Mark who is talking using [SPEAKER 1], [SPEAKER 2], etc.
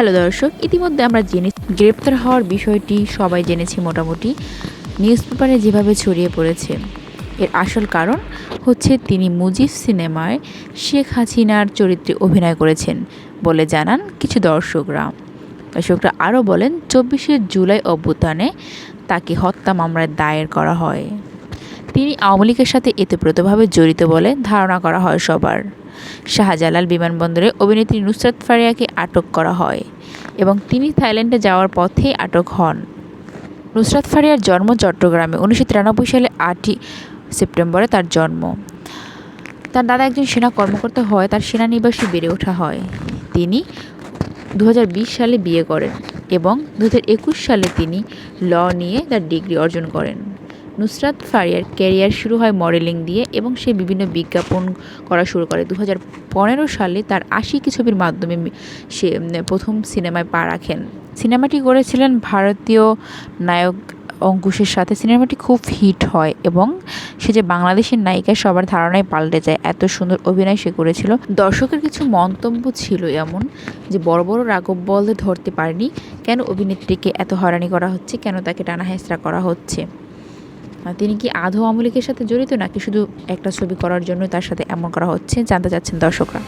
[SPEAKER 1] Hello দর্শক, ইতিমধ্যে আমরা জেনে গ্রেপ্তার হওয়ার বিষয়টি সবাই জেনেছি মোটামুটি। নিউজ পেপারে যেভাবে ছড়িয়ে পড়েছে, এর আসল কারণ হচ্ছে তিনি মুজিব সিনেমায় শেখ হাসিনার চরিত্রে অভিনয় করেছেন বলে জানান কিছু দর্শকরা। দর্শকরা আরও বলেন, চব্বিশে জুলাই অভ্যুত্থানে তাকে হত্যা মামলায় দায়ের করা হয়। তিনি আওয়ামী লীগের সাথে এতপ্রতভাবে জড়িত বলে ধারণা করা হয় সবার। শাহজালাল বিমানবন্দরে অভিনেত্রী নুসরাত ফারিয়াকে আটক করা হয় এবং তিনি থাইল্যান্ডে যাওয়ার পথেই আটক হন। নুসরাত ফারিয়ার জন্ম চট্টগ্রামে উনিশশো তিরানব্বই সালে আটই সেপ্টেম্বরে তার জন্ম। তার দাদা একজন সেনা কর্মকর্তা হয় তার সেনানিবাসে বেড়ে ওঠা হয়। তিনি দু হাজার বিশ সালে বিয়ে করেন এবং দু হাজার একুশ সালে তিনি ল নিয়ে তার ডিগ্রি অর্জন করেন। নুসরাত ফারিয়ার ক্যারিয়ার শুরু হয় মডেলিং দিয়ে এবং সে বিভিন্ন বিজ্ঞাপন করা শুরু করে। দু হাজার পনেরো সালে তার আশিকি ছবির মাধ্যমে সে প্রথম সিনেমায় পা রাখেন। সিনেমাটি করেছিলেন ভারতীয় নায়ক অঙ্কুশের সাথে। সিনেমাটি খুব হিট হয় এবং সে যে বাংলাদেশের নায়িকা সবার ধারণায় পাল্টে যায়, এত সুন্দর অভিনয় সে করেছিল। দর্শকের কিছু মন্তব্য ছিল এমন যে, বড় বড় রাঘব বলতে ধরতে পারেনি। কেন অভিনেত্রীকে এত হয়রানি করা হচ্ছে? কেন তাকে টানা হেঁচড়া করা হচ্ছে? তিনি কি আধো আমলিকের সাথে জড়িত নাকি শুধু একটা ছবি করার জন্য তার সাথে এমন করা হচ্ছে জানতে চাচ্ছেন দর্শকরা?